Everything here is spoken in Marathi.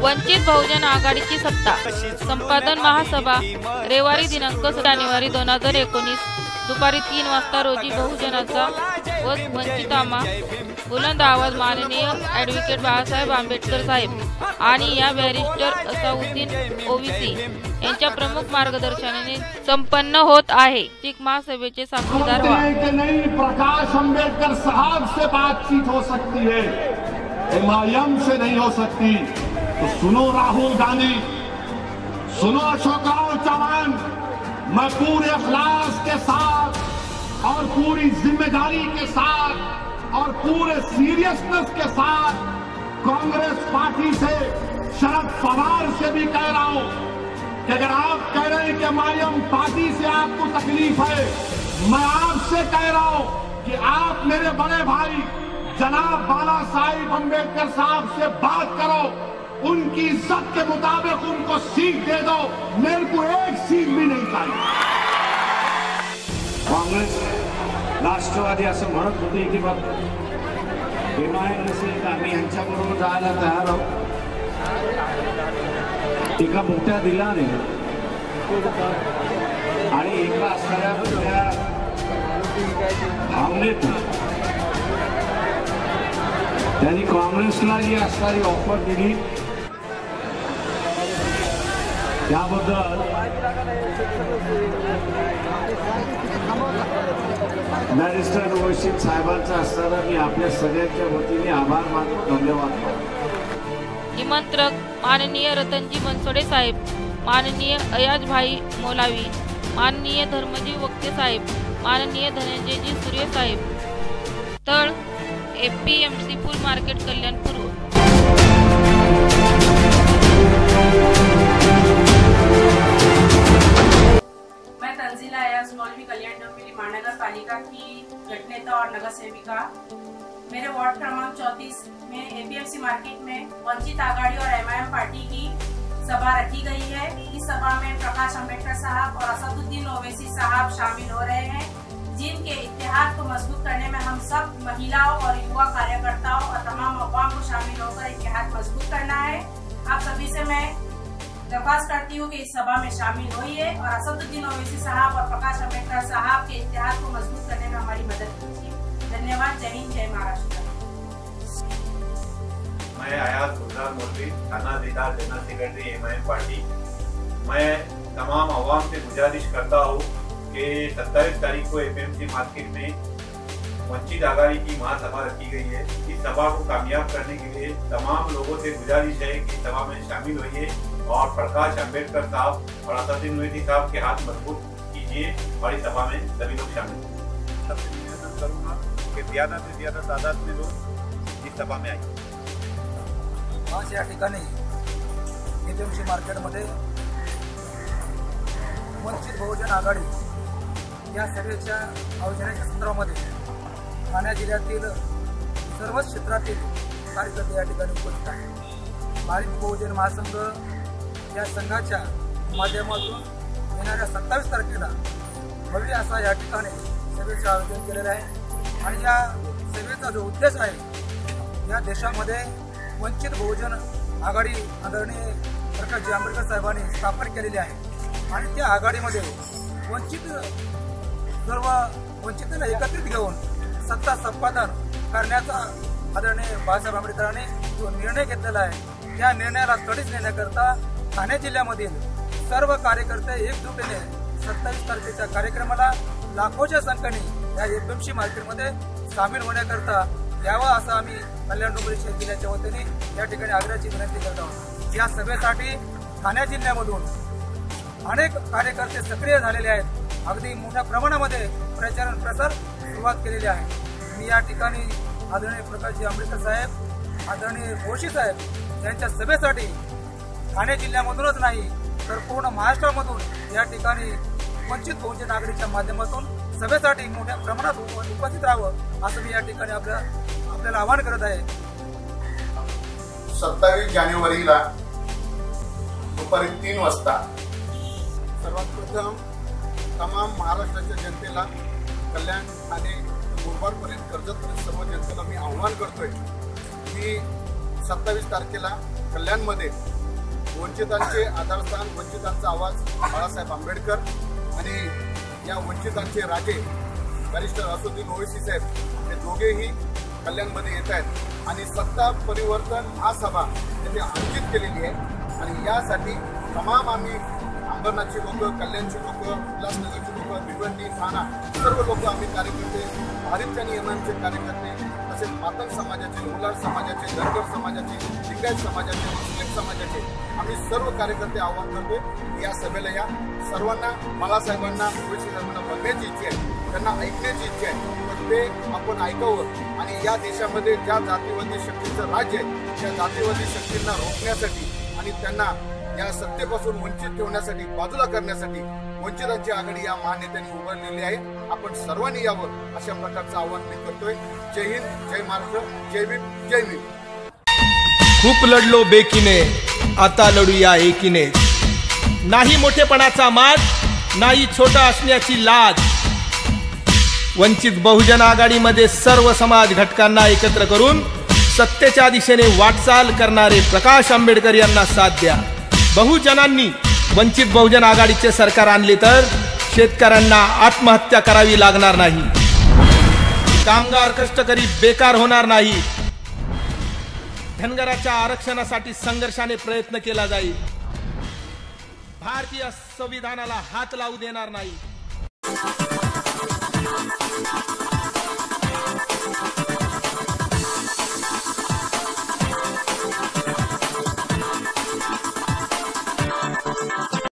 वंचित बहुजन आघाडीची सत्ता. संपादन महासभा रविवारी दिनांक जानेवारी दोन हजार एकोणीस. दुपारी तीन वाजता रोजी बहुजनाचा व वंचितामा बुलंद आवाज माननीय ॲडव्होकेट बाळासाहेब आंबेडकर साहेब आणि या बॅरिस्टर असाउद्दीन ओवीसी यांच्या प्रमुख मार्गदर्शनाने संपन्न होत आहे. शीख महासभेचे साक्षीदार प्रकाश आंबेडकर साहब से बातचीत हो सकती है. एमआईएम से नहीं हो सकती. तो सुनो राहुल गांधी, सुनो अशोकराव चौहान, मैं पूरे अखलास के साथ और पूरी ज़िम्मेदारी के साथ और पूरे सीरियसनेस के साथ कांग्रेस पार्टी से शरद पवार से भी कह रहा हूँ कि अगर आप कह रहे हैं कि मायम पार्टी से आपको तकलीफ़ है, मैं आपसे कह रहा हूँ कि आप मेरे बड़े भाई जनाब बाला साहिब अंबेडकर साहब से बात करो। उनकी इज्जत के मुताबिक उनको सीख दे दो। मेरे को एक सीख भी नहीं चाहिए। काँग्रेस राष्ट्रवादी असं म्हणत होते की बघ विमान नसेल तर आम्ही यांच्याबरोबर जायला तयार आहोत एका मोठ्या दिलाने आणि एका असणाऱ्या मोठ्या भावनेतून त्यांनी काँग्रेसला जी असणारी ऑफर दिली त्याबद्दल बॅरिस्टर वैशिक साहेबांचा असताना मी आपल्या सगळ्यांच्या वतीने आभार मानतो धन्यवाद. निमंत्रक माननीय रतनजी मनसोडे साहेब माननीय अयाजभाई मोलावी माननीय धर्मजी वक्ते साहेब माननीय धनंजयजी सूर्य साहेब. स्थळ एपीएमसी पूल मार्केट कल्याणपूर्व मौलवी कल्याण डोंबिवली महानगर पालिका की गठनेता और नगर सेविका। मेरे वार्ड क्रमांक 34 में एपीएमसी मार्केट में वंचित आघाड़ी और एमआईएम पार्टी की सभा रखी गई है। इस सभा में प्रकाश अंबेडकर साहब और असदुद्दीन ओवैसी साहब शामिल हो रहे हैं, जिनके इतिहास को मज़बूत करने में हम सब महिलाओं और युवा कार्यकर्ताओं और तमाम अवाम को शामिल होकर इतिहास मज़बूत करना है। आप सभी से मैं दरख्वास्त करती हूँ कि इस सभा में शामिल होइए और असदुद्दीन ओवैसी साहब और प्रकाश अंबेडकर साहब के इतिहास को मज़बूत करने में हमारी मदद कीजिए। धन्यवाद। जय हिंद, जय महाराष्ट्र। मैं आयात गुलजार मौलवी थाना दीदार जनरल सेक्रेटरी एम पार्टी। मैं तमाम आवाम से गुजारिश करता हूँ कि 27 तारीख को एपीएमसी मार्केट में वंचित आघाड़ी की महासभा रखी गई है। इस सभा को कामयाब करने के लिए तमाम लोगों से गुजारिश है कि सभा में शामिल होइए और प्रकाश अंबेडकर साहब और असदुद्दीन ओवैसी साहब के हाथ मज़बूत कीजिए और इस सभा में सभी लोग शामिल सबसे निवेदन करूँगा कि ज़्यादा से ज़्यादा तादाद में लोग इस सभा में आइए। आज या ठिकाणी एपीएमसी मार्केटमध्ये वंचित बहुजन आघाडी या सभेच्या आयोजनाच्या संदर्भामध्ये ठाणे जिल्ह्यातील सर्वच क्षेत्रातील कार्यकर्ते या ठिकाणी उपस्थित आहेत. भारित बहुजन महासंघ या संघाच्या माध्यमातून येणाऱ्या सत्तावीस तारखेला भव्य असा या ठिकाणी सभेचं आयोजन केलेलं आहे. आणि या सभेचा जो उद्देश आहे या देशामध्ये वंचित बहुजन आघाडी आदरणीय प्रकाशजी आंबेडकर साहेबांनी स्थापन केलेली आहे. आणि त्या आघाडीमध्ये वंचित सर्व वंचितांना एकत्रित घेऊन सत्ता संपादन करण्याचा आदरणीय बाळासाहेब आंबेडकरांनी जो निर्णय घेतलेला आहे त्या निर्णयाला तडीच नेण्याकरता ठाणे जिल्ह्यामधील सर्व कार्यकर्ते एकजुटीने सत्तावीस तारखेच्या कार्यक्रमाला लाखोच्या संख्येने या एफएमसी मार्केटमध्ये सामील होण्याकरता यावं असं आम्ही कल्याण डोंगरी जिल्ह्याच्या वतीने या ठिकाणी आग्रहाची विनंती करत आहोत. या सभेसाठी ठाणे जिल्ह्यामधून अनेक कार्यकर्ते सक्रिय झालेले आहेत. अगदी मोठ्या प्रमाणामध्ये प्रचार प्रसार सुरुवात केलेली आहे. मी या ठिकाणी आदरणीय प्रकाशजी आंबेडकर साहेब आदरणीय जोशी साहेब यांच्या सभेसाठी ठाणे जिल्ह्यामधूनच नाही तर पूर्ण महाराष्ट्रामधून या ठिकाणी वंचित बहुजन आघाडीच्या माध्यमातून सभेसाठी मोठ्या प्रमाणात उपस्थित राहावं असं मी या ठिकाणी आपल्या आपल्याला आवाहन करत आहे. सत्तावीस जानेवारीला दुपारी तीन वाजता सर्वात प्रथम तमाम महाराष्ट्राच्या जनतेला कल्याण आणि आव्हान करतोय की सत्तावीस तारखेला कल्याणमध्ये वंचितांचे आधारस्थान वंचितांचा आवाज बाळासाहेब आंबेडकर आणि या वंचितांचे राजे बॅरिस्टर असुद्दीन ओवेसी साहेब हे दोघेही कल्याणमध्ये येत आहेत. आणि सत्ता परिवर्तन महासभा त्यांनी आयोजित केलेली आहे. आणि यासाठी तमाम आम्ही अंबरनाथची लोक कल्याणची लोक उल्हासनगरची लोक भिवंडी ठाणा सर्व लोक आम्ही कार्यकर्ते भारिपच्या नियमांचे कार्यकर्ते तसेच मातंग समाजाचे उल्हास समाजाचे धनगर समाजाचे लिंगायत समाजाचे मुस्लिम समाजाचे आम्ही सर्व कार्यकर्ते आवाहन करतोय या सभेला या. सर्वांना बाळासाहेबांना ओवेसी साहेबांना बघण्याची इच्छा आहे. त्यांना ऐकण्याची इच्छा आहे. तर ते आपण ऐकावं. आणि या देशामध्ये ज्या जातीवादी शक्तीचं राज्य आहे त्या जातीवादी शक्तींना रोखण्यासाठी आणि त्यांना या सत्तेपासून वंचित ठेवण्यासाठी बाजूला करण्यासाठी वंचितांची आघाडी या महानेत्यांनी उभारलेली आहे. आपण सर्वांनी यावं अशा प्रकारचं आवाहन मी करतोय. जय हिंद जय महाराष्ट्र जय भीम जय भीम. खूप लढलो बेकीने आता लढूया एकीने. नाही मोठेपणाचा माज नाही छोटा असण्याची लाज. वंचित बहुजन आघाडीमध्ये सर्व समाज घटकांना एकत्र करून सत्तेच्या दिशेने वाटचाल करणारे प्रकाश आंबेडकर यांना साथ द्या. बहुजनांनी वंचित बहुजन आघाडीचे सरकार आणले तर शेतकऱ्यांना आत्महत्या करावी लागणार नाही. कामगार कष्टकरी बेकार होणार नाही. धनगराच्या आरक्षणासाठी संघर्षाने प्रयत्न केला जाईल. भारतीय संविधानाला हात लावू देणार नाही.